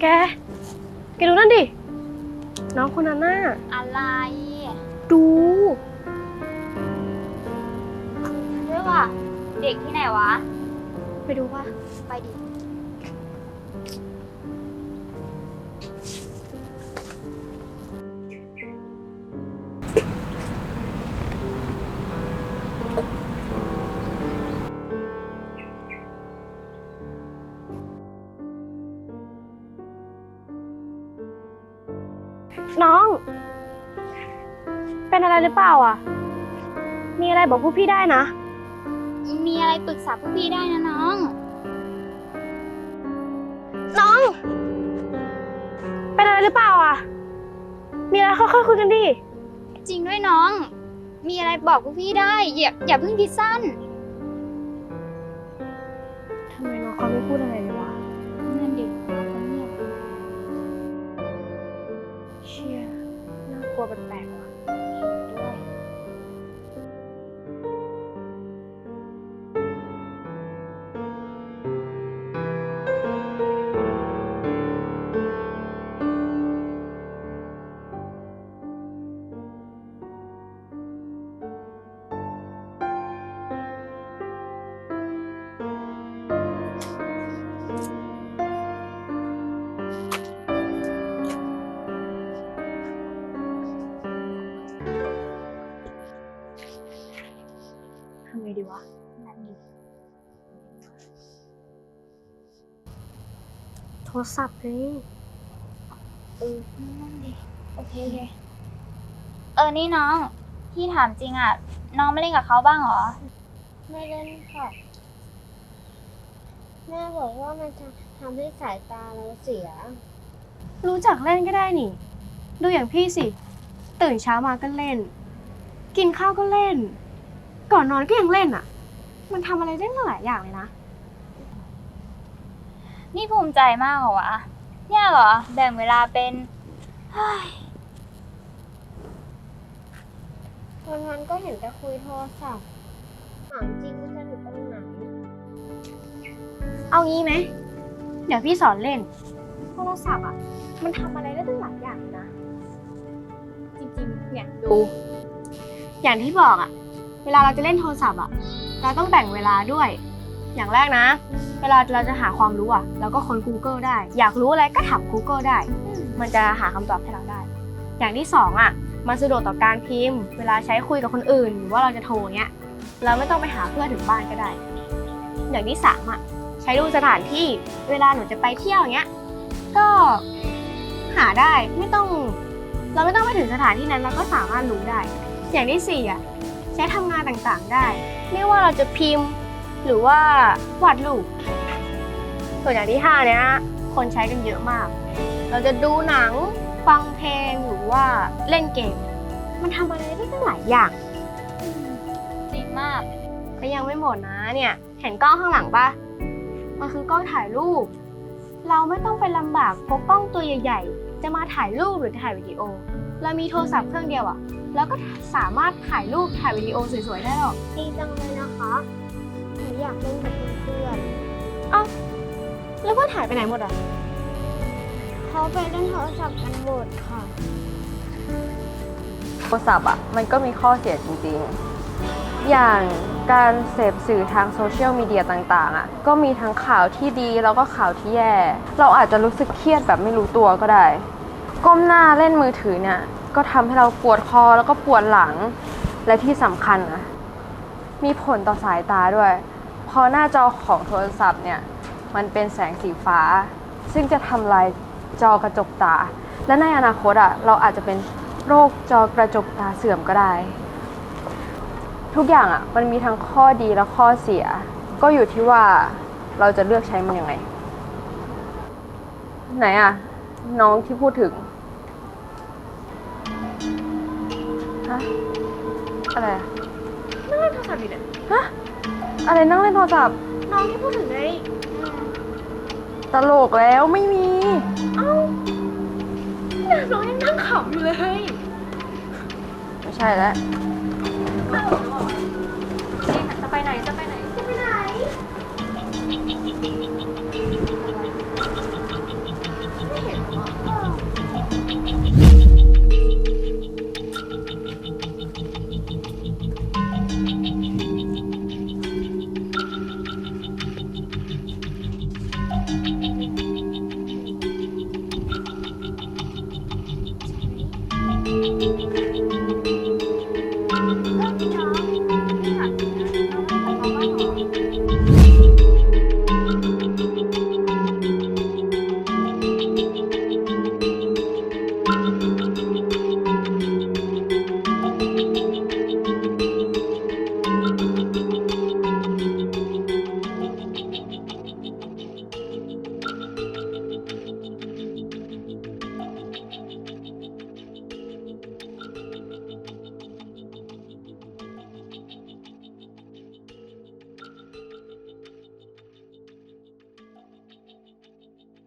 แก แกดูนั่นดิ น้องคนนั้นน่ะ อะไรดู ด้วยว่ะเด็กที่ไหนวะ ไปดูว่า ไปดิ น้อง เป็นอะไรหรือเปล่าอะ มีอะไรบอกพวกพี่ได้นะ มีอะไรปรึกษาพวกพี่ได้นะน้อง น้อง เป็นอะไรหรือเปล่าอะ มีอะไรค่อยๆคุยกันดิ จริงด้วยน้อง มีอะไรบอกพวกพี่ได้ อย่าอย่าเพิ่งคิดสั้น ทำไมน้องเขาไม่พูดอะไรเลย โทรศัพท์เลยเออนั่นดิโอเคโอเคเออนี่น้อง พี่ถามจริงอะ น้องไม่เล่นกับเขาบ้างเหรอ ไม่เล่นค่ะ แม่บอกว่ามันจะทำให้สายตาเราเสีย รู้จักเล่นก็ได้นี่ ดูอย่างพี่สิ ตื่นเช้ามาก็เล่น กินข้าวก็เล่น ก่อนนอนก็ยังเล่นอะ มันทำอะไรได้ตั้งหลายอย่างเลยนะ นี่ภูมิใจมากเหรอวะ เนี่ยเหรอ แบ่งเวลาเป็นเฮ้ยวันวันๆก็เห็นแต่คุยโทรศัพท์ถามจริงมันจะอยู่ตรงไหน เอางี้ไหม เดี๋ยวพี่สอนเล่น โทรศัพท์อะ มันทำอะไรได้ตั้งหลายอย่างนะ จริงๆ เนี่ยดู อย่างที่บอกอะ เวลาเราจะเล่นโทรศัพท์อะ เราต้องแบ่งเวลาด้วย อย่างแรกนะ เวลาเราจะหาความรู้อะเราก็ค้น Google ได้ อยากรู้อะไรก็ถาม Google ได้ มันจะหาคำตอบให้เราได้ อย่างที่สองอะมันสะดวกต่อการพิมพ์ เวลาใช้คุยกับคนอื่น หรือว่าเราจะโทรเงี้ยเราไม่ต้องไปหาเพื่อนถึงบ้านก็ได้ อย่างที่สามอะใช้ดูสถานที่เวลาหนูจะไปเที่ยวอย่างเงี้ยก็หาได้ไม่ต้อง เราไม่ต้องไปถึงสถานที่นั้นเราก็สามารถรู้ได้ อย่างที่สี่อะใช้ทำงานต่างๆได้ ไม่ว่าเราจะพิมพ์ หรือว่าวาดรูปส่วนอย่างที่ห้าเนี้ยคนใช้กันเยอะมาก เราจะดูหนังฟังเพลงหรือว่าเล่นเกม มันทำอะไรได้ตั้งหลายอย่างจริงมากก็ยังไม่หมดนะเนี่ย เห็นกล้องข้างหลังปะมันคือกล้องถ่ายรูป เราไม่ต้องไปลำบากพกกล้องตัวใหญ่ ๆ จะมาถ่ายรูปหรือถ่ายวิดีโอ เรามีโทรศัพท์เครื่องเดียวอะแล้วก็สามารถถ่ายรูปถ่ายวิดีโอสวยๆได้หรอกดีจังเลยนะคะ หนูอยากเล่นกับเพื่อนแล้วเพื่อนถ่ายไปไหนหมดอะๆเขาไปเล่นโทรศัพท์กันหมดค่ะ โทรศัพท์อะมันก็มีข้อเสียจริงๆ อย่างการเสพสื่อทางโซเชียลมีเดียต่างๆอะก็มีทั้งข่าวที่ดีแล้วก็ข่าวที่แย่ เราอาจจะรู้สึกเครียดแบบไม่รู้ตัวก็ได้ ก้มหน้าเล่นมือถือเนี่ยก็ทำให้เราปวดคอแล้วก็ปวดหลัง และที่สำคัญนะ มีผลต่อสายตาด้วย เพราะหน้าจอของโทรศัพท์เนี่ยมันเป็นแสงสีฟ้า ซึ่งจะทำลายจอกระจกตา และในอนาคตอะเราอาจจะเป็นโรคจอกระจกตาเสื่อมก็ได้ ทุกอย่างอะมันมีทั้งข้อดีและข้อเสีย ก็อยู่ที่ว่าเราจะเลือกใช้มันยังไง ไหนอะ น้องที่พูดถึงฮะอะไรอะ นั่งเล่นโทรศัพท์อยู่เนี่ยฮะอะไรนั่งเล่นโทรศัพท์ น้องที่พูดถึงไงตลกแล้วไม่มีเนี่ยน้องยังนั่งขำอยู่เลย ไม่ใช่แล้วจะไปไหนจะไปไหนจะไปไหนอะ